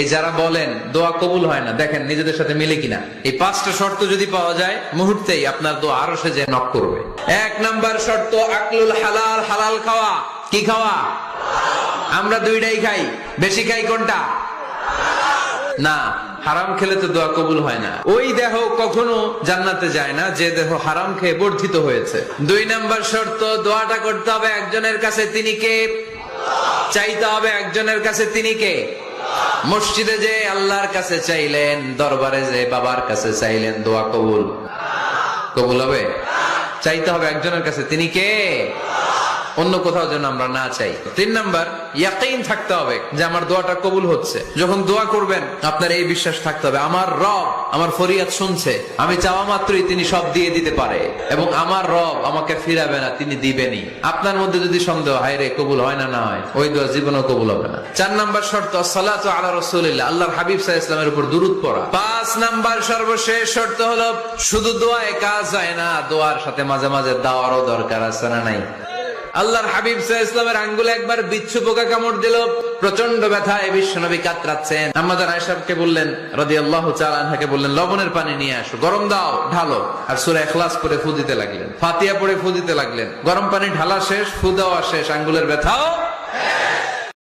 এই যারা বলেন, দোয়া কবুল হয় না, দেখেন নিজেদের সাথে মিলে কিনা। এই পাঁচটা শর্ত যদি পাওয়া যায়, মুহূর্তেই আপনার দোয়া আরও সে যে নক করবে। এক নাম্বার শর্ত, আকলুল হালাল হালাল খাওয়া। কি খাওয়া? আমরা দুইটাই খাই। বেশি খাই কোনটা? না, হারাম খেলে তো দোয়া কবুল হয় না। ওই দেহ কখনো জান্নাতে যায় না, যে দেহ হারাম খেয়ে বর্ধিত হয়েছে। দুই নাম্বার শর্ত, দোয়াটা করতে হবে একজনের কাছে, তিনি কে? চাইতে হবে একজনের কাছে, তিনি কে? মসজিদে যে আল্লাহর কাছে চাইলেন, দরবারে যে বাবার কাছে চাইলেন, দোয়া কবুল। কবুল হবে? চাইতে হবে একজনের কাছে। তিনি কে? অন্য কোথাও যেন আমরা না চাই। তিন নাম্বার, ইয়াকিন থাকতে হবে যে আমার দোয়াটা কবুল হচ্ছে। যখন দোয়া করবেন, আপনার এই বিশ্বাস থাকতে হবে, আমার রব আমার ফরিয়াদ শুনছে, আমি চাওয়া মাত্রই তিনি সব দিয়ে দিতে পারে এবং আমার রব আমাকে ফিরাবে না, তিনি দিবেনই। আপনার মধ্যে যদি সন্দেহ, হয় রে, কবুল হয় না না হয়, ওই দোয়া জীবনও কবুল হবে না। চার নাম্বার শর্ত, সালাত আলা রসুলিল্লাহ। আল্লাহর হাবিব সাহা ইসলামের উপর দুরুদ পড়া। পাঁচ নাম্বার সর্বশেষ শর্ত হলো, শুধু দোয়ায় কাজ হয় না, দোয়ার সাথে মাঝে মাঝে দাওয়ারও দরকার আছে না নাই? আল্লাহর হাবিব সাহা ইসলামের আঙ্গুলে একবার বিচ্ছু পোকা কামড় দিল প্রচণ্ড ব্যথায় বিশ্বনবী কাতরাচ্ছেন। আমাদের আয়সাবকে বললেন রদি আল্লাহ চালানহাকে বললেন, লবণের পানি নিয়ে আসো, গরম দাও, ঢালো। আর সুরে এখলাস করে ফু দিতে লাগলেন ফাতিয়া পরে ফু দিতে লাগলেন। গরম পানি ঢালা শেষ, ফু দেওয়া শেষ, আঙ্গুলের ব্যথাও